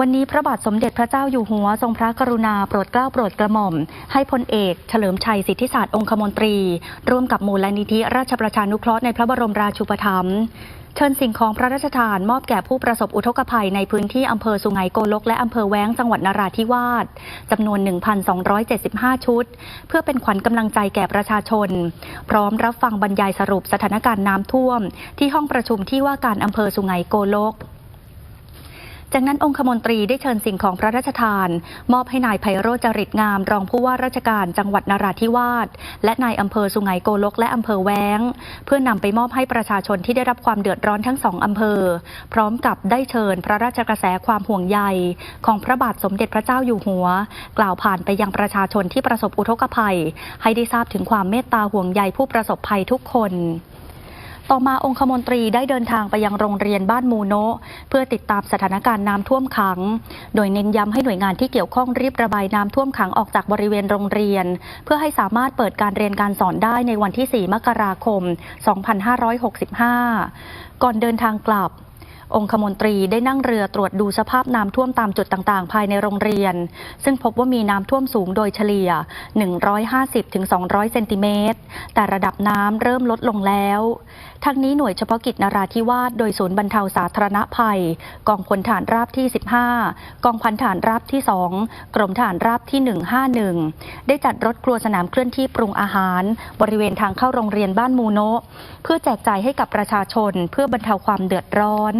วันนี้พระบาทสมเด็จพระเจ้าอยู่หัวทรงพระกรุณาโปรดเกล้าโปรดกระหม่อม ให้พลเอกเฉลิมชัยสิทธิศาสตร์องคมนตรี ร่วมกับมูลนิธิราชประชานุเคราะห์ในพระบรมราชูปถัมภ์เชิญสิ่งของพระราชทานมอบแก่ผู้ประสบอุทกภัยในพื้นที่อำเภอสุไหงโกลกและอำเภอแว้งจังหวัดนราธิวาสจำนวน 1,275 ชุด เพื่อเป็นขวัญกำลังใจแก่ประชาชน พร้อมรับฟังบรรยายสรุปสถานการณ์น้ำท่วม ที่ห้องประชุมที่ว่าการอำเภอสุไหงโกลก จากนั้นองคมนตรีได้เชิญสิ่งของพระราชทาน มอบให้นายไพโรจน์จริตงาม รองผู้ว่าราชการจังหวัดนราธิวาสและนายอำเภอสุไหงโกลกและอำเภอแว้ง เพื่อนำไปมอบให้ประชาชนที่ได้รับความเดือดร้อนทั้งสองอำเภอ พร้อมกับได้เชิญพระราชกระแสความห่วงใย ของพระบาทสมเด็จพระเจ้าอยู่หัว กล่าวผ่านไปยังประชาชนที่ประสบอุทกภัย ให้ได้ทราบถึงความเมตตาห่วงใยผู้ประสบภัยทุกคน ต่อมาองคมนตรีได้เดินทางไปยังโรงเรียนบ้านมูโนะเพื่อติดตามสถานการณ์น้ำท่วมขัง โดยเน้นย้ำให้หน่วยงานที่เกี่ยวข้องรีบระบายน้ำท่วมขังออกจากบริเวณโรงเรียน เพื่อให้สามารถเปิดการเรียนการสอนได้ในวันที่ 4 มกราคม 2565 ก่อนเดินทางกลับ องคมนตรีได้นั่งเรือตรวจดูสภาพน้ำท่วมตามจุดต่างๆ ภายในโรงเรียน ซึ่งพบว่ามีน้ำท่วมสูงโดยเฉลี่ย 150-200 เซนติเมตร แต่ระดับน้ำเริ่มลดลงแล้ว ทั้งนี้หน่วยเฉพาะกิจนราธิวาสโดยศูนย์บรรเทาสาธารณภัย กองพลฐานราบที่ 15 กองพันฐานราบที่ 2 กรมฐานราบที่ 151 ได้จัดรถครัวสนามเคลื่อนที่ปรุงอาหาร บริเวณทางเข้าโรงเรียนบ้านมูโนะเพื่อแจกจ่ายให้กับประชาชนเพื่อบรรเทาความเดือดร้อน